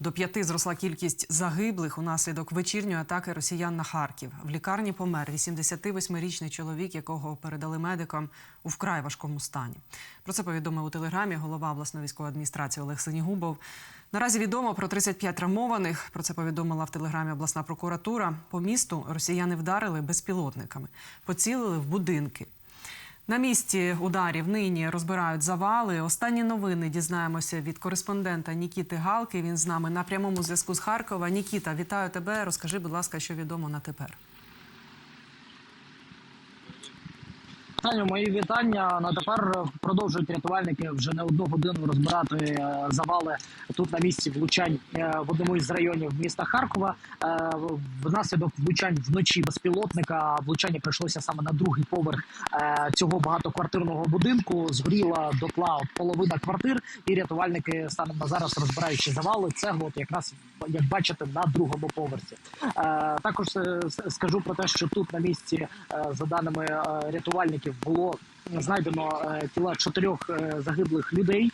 До п'яти зросла кількість загиблих унаслідок вечірньої атаки росіян на Харків. В лікарні помер 88-річний чоловік, якого передали медикам у вкрай важкому стані. Про це повідомив у телеграмі голова обласної військової адміністрації Олег Синігубов. Наразі відомо про 35 травмованих. Про це повідомила в телеграмі обласна прокуратура. По місту росіяни вдарили безпілотниками, поцілили в будинки. На місці ударів нині розбирають завали. Останні новини дізнаємося від кореспондента Нікіти Галки. Він з нами на прямому зв'язку з Харкова. Нікіта, вітаю тебе. Розкажи, будь ласка, що відомо на тепер. Таню, мої вітання. На тепер продовжують рятувальники вже не одну годину розбирати е, завали тут на місці влучань е, в одному із районів міста Харкова. Е, Внаслідок влучань вночі безпілотника влучання прийшлося саме на другий поверх е, цього багатоквартирного будинку. Згоріла дотла половина квартир, і рятувальники станом на зараз розбираючи завали. Цеглу от якраз як бачите на другому поверсі. Е, Також е, скажу про те, що тут на місці, е, за даними е, рятувальників, було знайдено е, тіла чотирьох е, загиблих людей.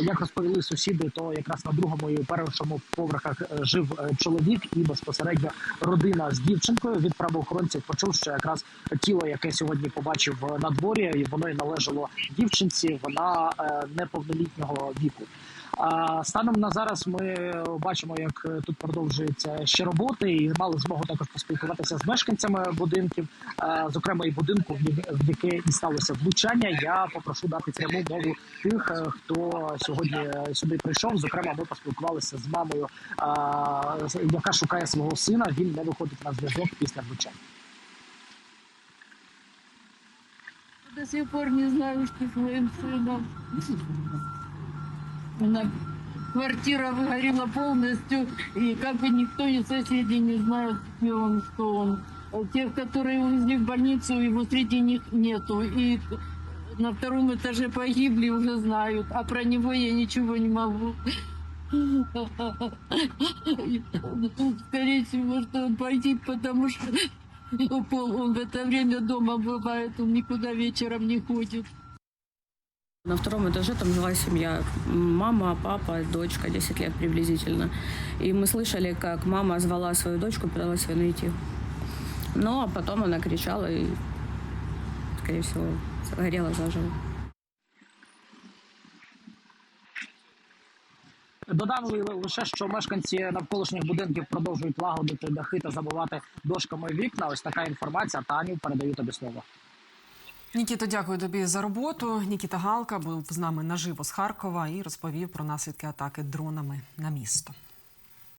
Як розповіли сусіди, то якраз на другому і першому поверхах е, жив чоловік і безпосередньо родина з дівчинкою від правоохоронців почув, що якраз тіло, яке сьогодні побачив на дворі, і воно й належало дівчинці. Вона неповнолітнього віку. Станом на зараз ми бачимо, як тут продовжуються ще роботи, і мали змогу також поспілкуватися з мешканцями будинків, зокрема і будинку, в яке і сталося влучання Я попрошу дати пряму мову тих, е, хто сьогодні е, сюди прийшов. Зокрема, ми поспілкувалися з мамою, е, з- яка шукає свого сина. Він не виходить на зв'язок після влучання. До сих пор не знаю, что с моим сыном. Она- Квартира выгорела полностью, и как бы никто из соседей не знает, где он, что он. Тех, которые увезли в больницу, его среди них нету. И на втором этаже погибли, уже знают. А про него я ничего не могу. Скорее всего, что он погиб, потому что он в это время дома бывает, он никуда вечером не ходит. На втором этаже там жила семья. Мама, папа, дочка, 10 лет приблизительно. И мы слышали, как мама звала свою дочку, пыталась ее найти. Ну, а потом она кричала и, скорее всего, горела заживо. Додам лише, що мешканці навколишніх будинків продовжують лагодити дахи та забивати дошками вікна. Ось така інформація. Таню передаю тобі слово. Нікіто, дякую тобі за роботу. Нікіта Галка був з нами наживо з Харкова і розповів про наслідки атаки дронами на місто.